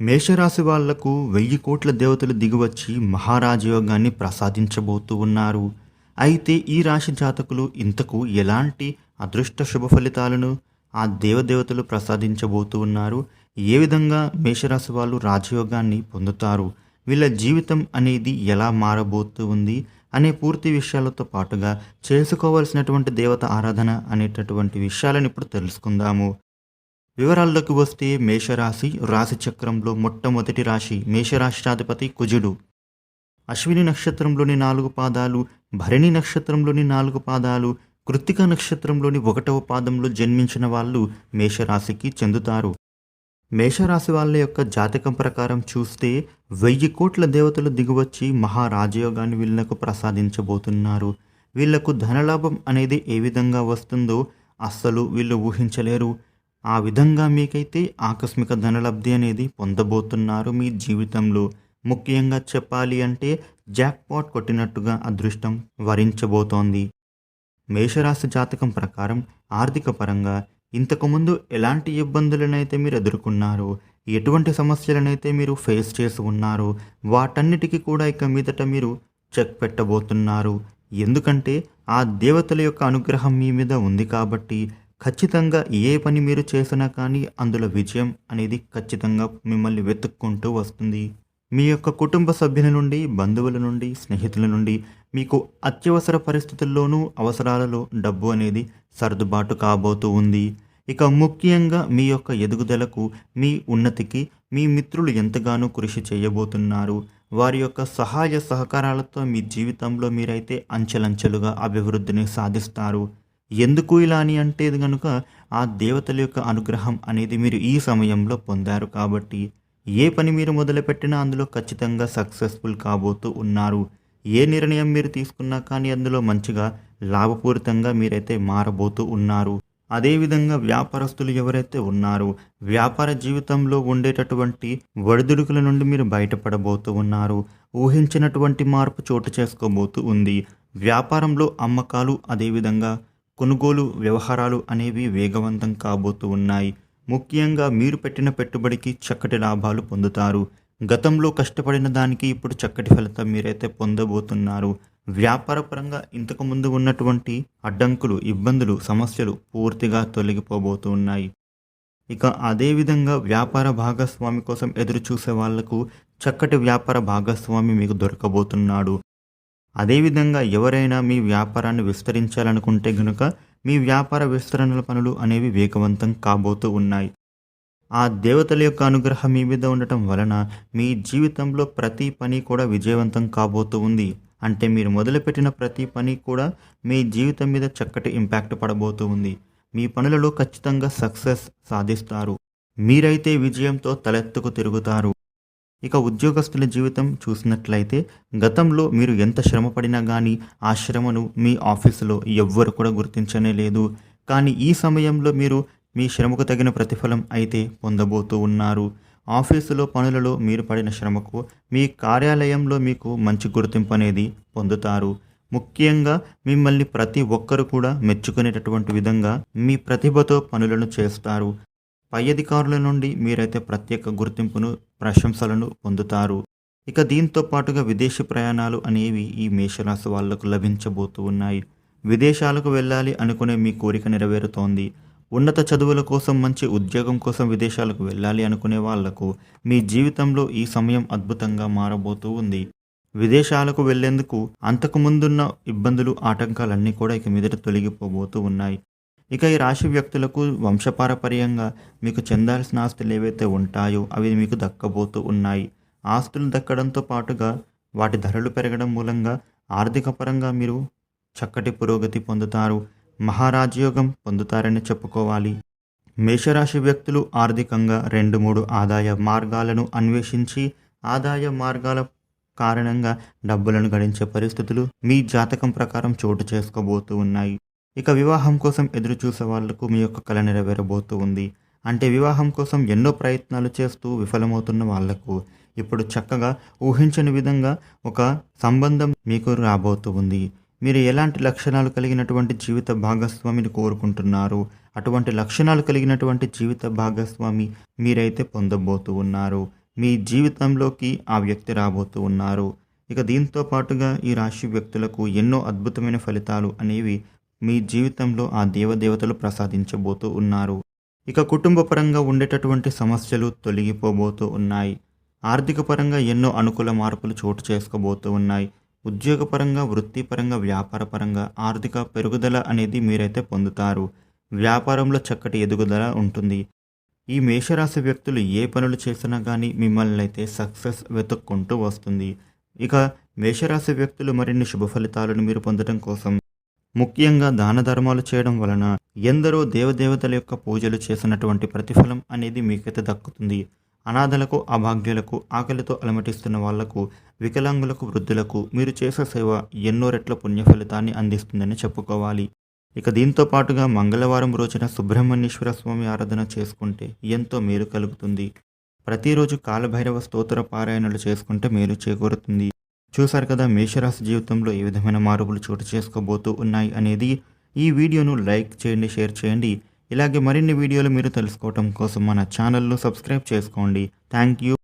మేషరాశి వాళ్ళకు వెయ్యి కోట్ల దేవతలు దిగివచ్చి మహారాజయోగాన్ని ప్రసాదించబోతూ ఉన్నారు. అయితే ఈ రాశి జాతకులు ఇంతకు ఎలాంటి అదృష్ట శుభ ఫలితాలను ఆ దేవదేవతలు ప్రసాదించబోతూ ఉన్నారు? ఏ విధంగా మేషరాశి వాళ్ళు రాజయోగాన్ని పొందుతారు? వీళ్ళ జీవితం అనేది ఎలా మారబోతూ ఉంది? అనే పూర్తి విషయాలతో పాటుగా చేసుకోవాల్సినటువంటి దేవత ఆరాధన అనేటటువంటి విషయాలను ఇప్పుడు తెలుసుకుందాము. వివరాల్లోకి వస్తే మేషరాశి రాశి చక్రంలో మొట్టమొదటి రాశి మేషరాష్ట్రాధిపతి కుజుడు. అశ్విని నక్షత్రంలోని నాలుగు పాదాలు భరణి నక్షత్రంలోని నాలుగు పాదాలు కృత్తిక నక్షత్రంలోని ఒకటవ పాదంలో జన్మించిన వాళ్ళు మేషరాశికి చెందుతారు. మేషరాశి వాళ్ళ యొక్క జాతకం ప్రకారం చూస్తే వెయ్యి కోట్ల దేవతలు దిగువచ్చి మహారాజయోగాన్ని వీళ్ళకు ప్రసాదించబోతున్నారు. వీళ్ళకు ధనలాభం అనేది ఏ విధంగా వస్తుందో అస్సలు వీళ్ళు ఊహించలేరు. ఆ విధంగా మీకైతే ఆకస్మిక ధనలబ్ధి అనేది పొందబోతున్నారు మీ జీవితంలో. ముఖ్యంగా చెప్పాలి అంటే జాక్పాట్ కొట్టినట్టుగా అదృష్టం వరించబోతోంది. మేషరాశి జాతకం ప్రకారం ఆర్థిక పరంగా ఇంతకుముందు ఎలాంటి ఇబ్బందులనైతే మీరు ఎదుర్కొన్నారో ఎటువంటి సమస్యలనైతే మీరు ఫేస్ చేసి ఉన్నారో వాటన్నిటికీ కూడా ఇక మీదట మీరు చెక్ పెట్టబోతున్నారు. ఎందుకంటే ఆ దేవతల యొక్క అనుగ్రహం మీ మీద ఉంది కాబట్టి ఖచ్చితంగా ఏ పని మీరు చేసినా కానీ అందులో విజయం అనేది ఖచ్చితంగా మిమ్మల్ని వెతుక్కుంటూ వస్తుంది. మీ యొక్క కుటుంబ సభ్యుల నుండి బంధువుల నుండి స్నేహితుల నుండి మీకు అత్యవసర పరిస్థితుల్లోనూ అవసరాలలో డబ్బు అనేది సర్దుబాటు కాబోతూ ఉంది. ఇక ముఖ్యంగా మీ యొక్క ఎదుగుదలకు మీ ఉన్నతికి మీ మిత్రులు ఎంతగానో కృషి చేయబోతున్నారు. వారి యొక్క సహాయ సహకారాలతో మీ జీవితంలో మీరైతే అంచెలంచెలుగా అభివృద్ధిని సాధిస్తారు. ఎందుకు ఇలా అని అంటే కనుక ఆ దేవతల యొక్క అనుగ్రహం అనేది మీరు ఈ సమయంలో పొందారు కాబట్టి ఏ పని మీరు మొదలుపెట్టినా అందులో ఖచ్చితంగా సక్సెస్ఫుల్ కాబోతూ ఉన్నారు. ఏ నిర్ణయం మీరు తీసుకున్నా కానీ అందులో మంచిగా లాభపూరితంగా మీరైతే మారబోతూ ఉన్నారు. అదేవిధంగా వ్యాపారస్తులు ఎవరైతే ఉన్నారో వ్యాపార జీవితంలో ఉండేటటువంటి ఒడిదుడుకుల నుండి మీరు బయటపడబోతూ ఉన్నారు. ఊహించినటువంటి మార్పు చోటు చేసుకోబోతూ ఉంది. వ్యాపారంలో అమ్మకాలు అదేవిధంగా కొనుగోలు వ్యవహారాలు అనేవి వేగవంతం కాబోతూ ఉన్నాయి. ముఖ్యంగా మీరు పెట్టిన పెట్టుబడికి చక్కటి లాభాలు పొందుతారు. గతంలో కష్టపడిన దానికి ఇప్పుడు చక్కటి ఫలితం మీరైతే పొందబోతున్నారు. వ్యాపారపరంగా ఇంతకు ముందు ఉన్నటువంటి అడ్డంకులు ఇబ్బందులు సమస్యలు పూర్తిగా తొలగిపోబోతూ ఉన్నాయి. ఇక అదేవిధంగా వ్యాపార భాగస్వామి కోసం ఎదురు చూసే వాళ్ళకు చక్కటి వ్యాపార భాగస్వామి మీకు దొరకబోతున్నాడు. అదేవిధంగా ఎవరైనా మీ వ్యాపారాన్ని విస్తరించాలనుకుంటే గనుక మీ వ్యాపార విస్తరణల పనులు అనేవి వేగవంతం కాబోతూ ఉన్నాయి. ఆ దేవతల యొక్క అనుగ్రహం మీ మీద ఉండటం వలన మీ జీవితంలో ప్రతి పని కూడా విజయవంతం కాబోతూ ఉంది. అంటే మీరు మొదలుపెట్టిన ప్రతి పని కూడా మీ జీవితం మీద చక్కటి ఇంపాక్ట్ పడబోతూ ఉంది. మీ పనులలో ఖచ్చితంగా సక్సెస్ సాధిస్తారు. మీరైతే విజయంతో తలెత్తుకు తిరుగుతారు. ఇక ఉద్యోగస్తుల జీవితం చూసినట్లయితే గతంలో మీరు ఎంత శ్రమ పడినా కానీ ఆ శ్రమను మీ ఆఫీసులో ఎవ్వరు కూడా గుర్తించనే లేదు. కానీ ఈ సమయంలో మీరు మీ శ్రమకు తగిన ప్రతిఫలం అయితే పొందబోతూ ఉన్నారు. ఆఫీసులో పనులలో మీరు పడిన శ్రమకు మీ కార్యాలయంలో మీకు మంచి గుర్తింపు అనేది పొందుతారు. ముఖ్యంగా మిమ్మల్ని ప్రతి ఒక్కరు కూడా మెచ్చుకునేటటువంటి విధంగా మీ ప్రతిభతో పనులను చేస్తారు. పై అధికారుల నుండి మీరైతే ప్రత్యేక గుర్తింపును ప్రశంసలను పొందుతారు. ఇక దీంతో పాటుగా విదేశీ ప్రయాణాలు అనేవి ఈ మేషరాశి వాళ్ళకు లభించబోతూ ఉన్నాయి. విదేశాలకు వెళ్ళాలి అనుకునే మీ కోరిక నెరవేరుతోంది. ఉన్నత చదువుల కోసం మంచి ఉద్యోగం కోసం విదేశాలకు వెళ్ళాలి అనుకునే వాళ్ళకు మీ జీవితంలో ఈ సమయం అద్భుతంగా మారబోతూ ఉంది. విదేశాలకు వెళ్ళేందుకు అంతకు ముందున్న ఇబ్బందులు ఆటంకాలన్నీ కూడా ఇక మీదట తొలగిపోబోతూ ఉన్నాయి. ఇక ఈ రాశి వ్యక్తులకు వంశపారపర్యంగా మీకు చెందాల్సిన ఆస్తులు ఏవైతే ఉంటాయో అవి మీకు దక్కబోతూ ఉన్నాయి. ఆస్తులు దక్కడంతో పాటుగా వాటి ధరలు పెరగడం మూలంగా ఆర్థిక పరంగా మీరు చక్కటి పురోగతి పొందుతారు. మహారాజయోగం పొందుతారని చెప్పుకోవాలి. మేషరాశి వ్యక్తులు ఆర్థికంగా రెండు మూడు ఆదాయ మార్గాలను అన్వేషించి ఆదాయ మార్గాల కారణంగా డబ్బులను గడించే పరిస్థితులు మీ జాతకం ప్రకారం చోటు చేసుకోబోతూ ఉన్నాయి. ఇక వివాహం కోసం ఎదురు చూసే వాళ్ళకు మీ యొక్క కళ నెరవేరబోతూ ఉంది. అంటే వివాహం కోసం ఎన్నో ప్రయత్నాలు చేస్తూ విఫలమవుతున్న వాళ్ళకు ఇప్పుడు చక్కగా ఊహించని విధంగా ఒక సంబంధం మీకు రాబోతూ ఉంది. మీరు ఎలాంటి లక్షణాలు కలిగినటువంటి జీవిత భాగస్వామిని కోరుకుంటున్నారు? అటువంటి లక్షణాలు కలిగినటువంటి జీవిత భాగస్వామి మీరైతే పొందబోతూ ఉన్నారు. మీ జీవితంలోకి ఆ వ్యక్తి రాబోతూ ఉన్నారు. ఇక దీంతో పాటుగా ఈ రాశి వ్యక్తులకు ఎన్నో అద్భుతమైన ఫలితాలు అనేవి మీ జీవితంలో ఆ దేవదేవతలు ప్రసాదించబోతూ ఉన్నారు. ఇక కుటుంబ పరంగా ఉండేటటువంటి సమస్యలు తొలగిపోబోతూ ఉన్నాయి. ఆర్థిక పరంగా ఎన్నో అనుకూల మార్పులు చోటు చేసుకోబోతూ ఉన్నాయి. ఉద్యోగపరంగా వృత్తిపరంగా వ్యాపారపరంగా ఆర్థిక పెరుగుదల అనేది మీరైతే పొందుతారు. వ్యాపారంలో చక్కటి ఎదుగుదల ఉంటుంది. ఈ మేషరాశి వ్యక్తులు ఏ పనులు చేసినా కానీ మిమ్మల్ని అయితే సక్సెస్ వెతుక్కుంటూ వస్తుంది. ఇక మేషరాశి వ్యక్తులు మరిన్ని శుభ ఫలితాలను మీరు పొందడం కోసం ముఖ్యంగా దాన ధర్మాలు చేయడం వలన ఎందరో దేవదేవతల యొక్క పూజలు చేసినటువంటి ప్రతిఫలం అనేది మీకైతే దక్కుతుంది. అనాథలకు అభాగ్యులకు ఆకలితో అలమటిస్తున్న వాళ్ళకు వికలాంగులకు వృద్ధులకు మీరు చేసే సేవ ఎన్నో రెట్ల పుణ్యఫలితాన్ని అందిస్తుందని చెప్పుకోవాలి. ఇక దీంతో పాటుగా మంగళవారం రోజున సుబ్రహ్మణ్యేశ్వర స్వామి ఆరాధన చేసుకుంటే ఎంతో మేలు కలుగుతుంది. ప్రతిరోజు కాలభైరవ స్తోత్ర పారాయణలు చేసుకుంటే మేలు చేకూరుతుంది. చూశారు కదా మేషరాశి జీవితంలో ఏ విధమైన మార్పులు చోటు చేసుకోబోతూ ఉన్నాయి అనేది ఈ వీడియోను లైక్ చేయండి షేర్ చేయండి. ఇలాగే మరిన్ని వీడియోలు మీరు తెలుసుకోవటం కోసం మన ఛానల్ను సబ్స్క్రైబ్ చేసుకోండి. Thank you.